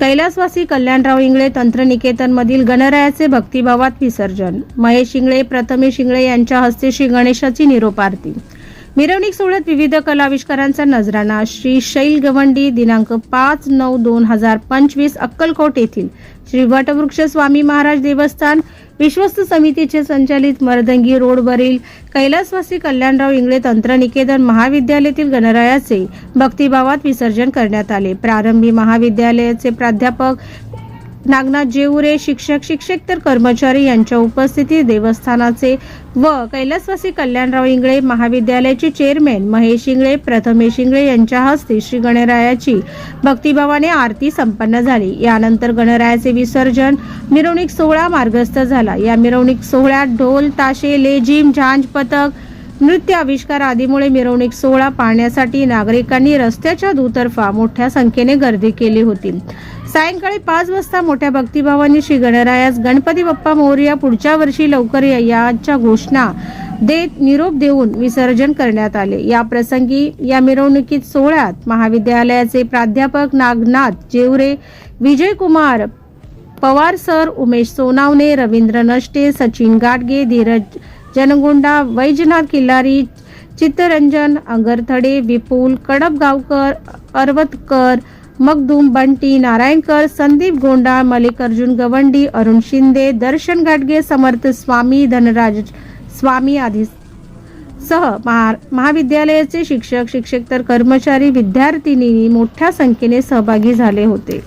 कैलासवासी कल्याणराव इंगळे तंत्रनिकेतनमधील गणरायाचे भक्तिभावात विसर्जन. महेश इंगळे प्रथमेश इंगळे यांच्या हस्ते श्री गणेशाची निरोपारती मिरवणूक सोहळ्यात विविध कलाविष्कारांचा नजराणा. श्री शैल गवंडी दिनांक पाच नऊ दोन हजार पंचवीस अक्कलकोट येथील श्री वटवृक्ष स्वामी महाराज देवस्थान विश्वस्त समितीचे संचालित मर्दंगी रोडवरील कैलासवासी कल्याणराव इंगळे तंत्रनिकेतन महाविद्यालयातील गणरायाचे भक्तिभावात विसर्जन करण्यात आले. प्रारंभी महाविद्यालयाचे प्राध्यापक नागनाथ जेवरे शिक्षक शिक्षक तर कर्मचारी यांच्या उपस्थितीत देवस्थानाचे व कैलासवासी कल्याणराव इंगळे महाविद्यालयाचे चेअरमॅन महेश इंगळे प्रथमेश इंगळे यांच्या हस्ते श्री गणरायाची भक्तिभावाने आरती संपन्न झाली. यानंतर गणरायाचे विसर्जन मिरवणूक सोहळा मार्गस्थ झाला. या मिरवणूक सोहळ्यात ढोल ताशे लेझिम झांज पथक नृत्य आविष्कार आदीमुळे मिरवणूक सोहळा पाहण्यासाठी नागरिकांनी रस्त्याच्या दुतर्फा मोठ्या संख्येने गर्दी केली होती. सायंकाळी पाच वाजता मोठ्या भक्तिभावाने श्री गणरायास गणपती बाप्पा मोर्या पुढच्या वर्षी लवकर याच्या घोषणा देत निरोप देऊन विसर्जन करण्यात आले. या प्रसंगी या मिरवणुकीत सोहळ्यात महाविद्यालयाचे प्राध्यापक नागनाथ जेवरे विजय कुमार पवार सर उमेश सोनावणे रवींद्र नष्टे सचिन गाडगे धीरज जनगोंडा वैजनाथ किल्लारी चित्तरंजन अगरथडे विपुल कडपगावकर अरवतकर मगदूम बंटी नारायणकर संदीप गोंडा मल्लिकार्जुन गवंडी अरुण शिंदे दर्शन गाडगे समर्थ स्वामी धनराज स्वामी आदी सह महा महाविद्यालयाचे शिक्षक शिक्षक तर कर्मचारी विद्यार्थिनी मोठ्या संख्येने सहभागी झाले होते.